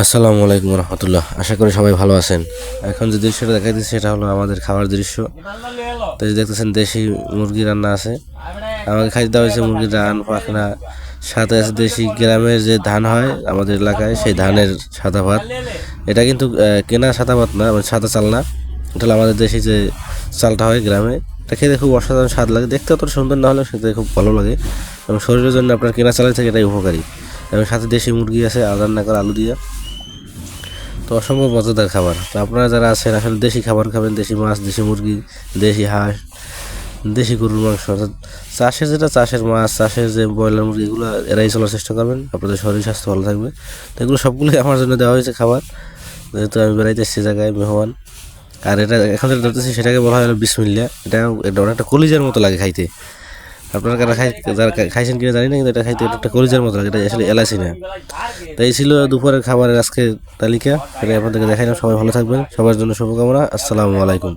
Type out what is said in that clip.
আসসালামু আলাইকুম রহমতুল্লাহ। আশা করি সবাই ভালো আছেন। এখন যে দৃশ্যটা দেখাইতেছি সেটা হলো আমাদের খাবার দৃশ্য। তো যে দেখতেছেন দেশি মুরগি রান্না আছে। আমাকে খাইতে দেওয়া হয়েছে মুরগির রান, পাখনা। সাথে আছে দেশি গ্রামের যে ধান হয় আমাদের এলাকায়, সেই ধানের সাদা ভাত। এটা কিন্তু কেনা সাদা ভাত না মানে সাদা চাল না এটা হলো আমাদের দেশি যে চালটা হয় গ্রামে। এটা খেতে খুব অসাধারণ স্বাদ লাগে। দেখতে অত সুন্দর না হলেও খেতে খুব ভালো লাগে। এবং শরীরের জন্য আপনার কেনা চালের থেকে এটাই উপকারী। এবং সাথে দেশি মুরগি আছে রান্না করে আলু দিয়ে। তো অসম্ভব মজাদার খাবার। তো আপনারা যারা আছেন, আসলে দেশি খাবার খাবেন, দেশি মাছ, দেশি মুরগি, দেশি হাঁস, দেশি গরুর মাংস, অর্থাৎ চাষের যেটা চাষের মাছ, চাষের যে ব্রয়লার মুরগি, এগুলো এরাই চলার চেষ্টা করবেন। আপনাদের শরীর স্বাস্থ্য ভালো থাকবে। তো এগুলো সবগুলোই আমার জন্য দেওয়া হয়েছে খাবার। যেহেতু আমি বেড়াইতে এসেছি, জায়গায় মেহমান। আর এটা এখন যেটা ধরতেছি, সেটাকে বলা হয় বিসমিল্লা। এটা এটা অনেকটা কলিজার মতো লাগে খাইতে। আপনারা কারা খাই যারা খাইছেন কিনা জানি না, কিন্তু এটা খাইতে একটা কলিজার মতো লাগে, এটা আসলে এলাচি না। তাই ছিল দুপুরের খাবারের আজকে তালিকা এটা আপনাদেরকে দেখাইলাম, সবাই ভালো থাকবেন, সবার জন্য শুভকামনা, আসসালামু আলাইকুম।